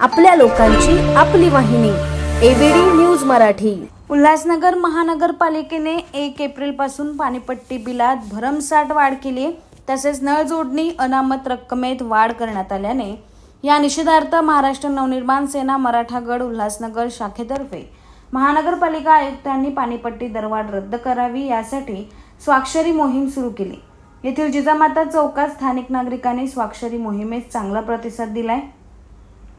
आपल्या लोकांची आपली वाहिनी एबीडी न्यूज मराठी. उल्हासनगर महानगरपालिकेने एक एप्रिलपासून पाणीपट्टी बिलात भरमसाठ वाढ केली तसेच नळ जोडणी अनामत रक्कमेत वाढ करण्यात आल्याने या निषेधार्थ महाराष्ट्र नवनिर्माण सेना मराठागड उल्हासनगर शाखेतर्फे महानगरपालिका आयुक्तांनी पाणीपट्टी दरवाढ रद्द करावी यासाठी स्वाक्षरी मोहीम सुरू केली. येथील जिजामाता चौकात स्थानिक नागरिकांनी स्वाक्षरी मोहिमेस चांगला प्रतिसाद दिलाय.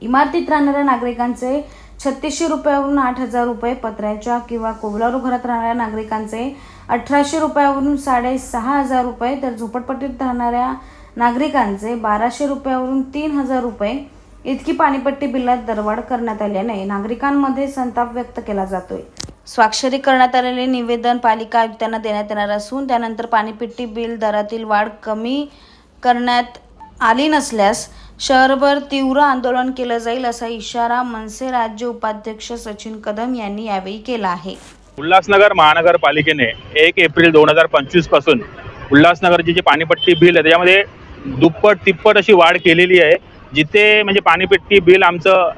इमारतीत राहणाऱ्या नागरिकांचे छत्तीसशे रुपयावरून आठ हजार रुपये पत्र्याच्या किंवा कोवलारू घरात राहणाऱ्या नागरिकांचे अठराशे रुपयावरून साडेसहा हजार रुपये तर झोपडपट्टीत राहणाऱ्या नागरिकांचे बाराशे रुपयावरून तीन हजार रुपये. इतकी पाणीपट्टी बिलात दरवाढ करण्यात आल्याने नागरिकांमध्ये संताप व्यक्त केला जातोय. स्वाक्षरी करण्यात आलेले निवेदन पालिका आयुक्तांना देण्यात येणार असून त्यानंतर पाणीपट्टी बिल दरातील वाढ कमी करण्यात आली नसल्यास शहरभर तीव्र आंदोलन केलं जाईल असा इशारा मनसे राज्य उपाध्यक्ष सचिन कदम यांनी यावेळी केला आहे. उल्हासनगर महानगरपालिकेने एक एप्रिल दोन हजार पंचवीसपासून उल्हासनगरची जी पाणीपट्टी बिल आहे त्याच्यामध्ये दुप्पट तिप्पट अशी वाढ केलेली आहे. जिथे म्हणजे पाणीपट्टी बिल आमचं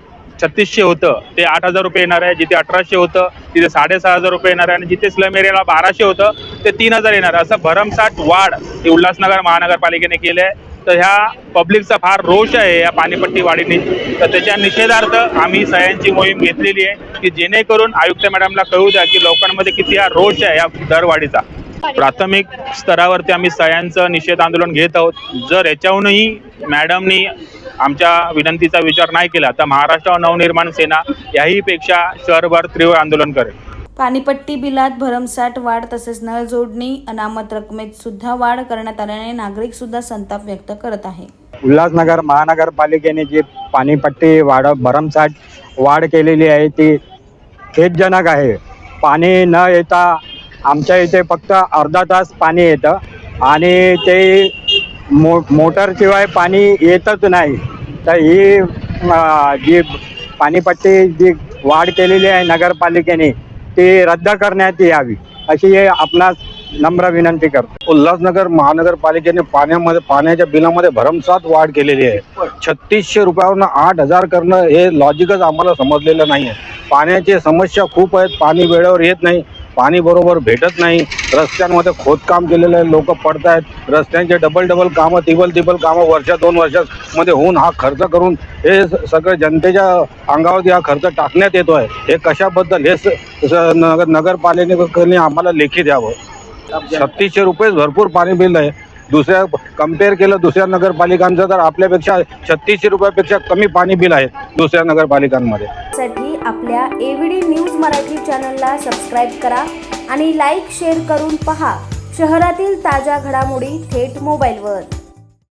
छत्तीसशे होतं ते आठ हजार रुपये येणार आहे. जिथे अठराशे होतं तिथे साडेसहा हजार रुपये येणार आहे. आणि जिथे स्लम एरियाला बाराशे होतं ते तीन हजार येणार आहे. असं भरमसाठ वाढ ही उल्हासनगर महानगरपालिकेने केलं आहे तर ह्या पब्लिकचा फार रोष आहे या पाणीपट्टी वाढीने. तर त्याच्या निषेधार्थ आम्ही सह्यांची मोहीम घेतलेली आहे की जेणेकरून आयुक्त मॅडमला कळू द्या की लोकांमध्ये किती हा रोष आहे या दरवाढीचा. प्राथमिक स्तरावरती आम्ही सह्यांचं निषेध आंदोलन घेत आहोत. जर याच्याहूनही मॅडमनी आमच्या विनंतीचा विचार नाही केला तर महाराष्ट्र नवनिर्माण सेना याहीपेक्षा शहरभर तीव्र आंदोलन करेल. पाणीपट्टी बिलात भरमसाठ वाढ तसेच नळ जोडणी अनामत रकमेत सुद्धा वाढ करण्यात आल्याने नागरिक सुद्धा संताप व्यक्त करत आहे. उल्हासनगर महानगरपालिकेने जी पाणीपट्टी वाढ भरमसाठ वाढ केलेली आहे ती खेदजनक आहे. पाणी न येता आमच्या इथे फक्त अर्धा तास पाणी येतं आणि ते मो मोटरशिवाय पाणी येतच नाही. तर ही जी पाणीपट्टी जी वाढ केलेली आहे नगरपालिकेने ती रद्द करण्यात यावी अशी आपणास नम्र विनंती करतो. उल्हासनगर महानगरपालिकेने पाण्यामध्ये पाण्याच्या बिलामध्ये भरमसाठ वाढ केलेली आहे. छत्तीसशे रुपयावरून आठ हजार करणं हे लॉजिकच आम्हाला समजलेलं नाही आहे पाण्याची समस्या खूप आहेत पाणी वेळेवर येत नाही. पाणी बरोबर भेटत नाही. रस्त्यांमध्ये खोदकाम केलेलं आहे लोक पडत आहेत रस्त्यांचे डबल डबल कामं तिबल तिबल कामं वर्षा दोन वर्षामध्ये होऊन हा खर्च करून हे सगळं जनतेच्या अंगावरती हा खर्च टाकण्यात येतो आहे हे कशाबद्दल हे स- नगर नगरपालिकेने आम्हाला लेखी द्यावं. सत्तीसशे रुपयेच भरपूर पाणी बिल आहे. दुसऱ्या कंपेअर केलं दुसऱ्या नगरपालिकांचं तर आपल्यापेक्षा छत्तीसशे रुपयापेक्षा कमी पाणी बिल आहे दुसऱ्या नगरपालिकांमध्ये. साठी आपल्या एव्हीडी न्यूज मराठी चॅनलला सबस्क्राईब करा आणि लाईक शेअर करून पहा. शहरातील ताज्या घडामोडी थेट मोबाईलवर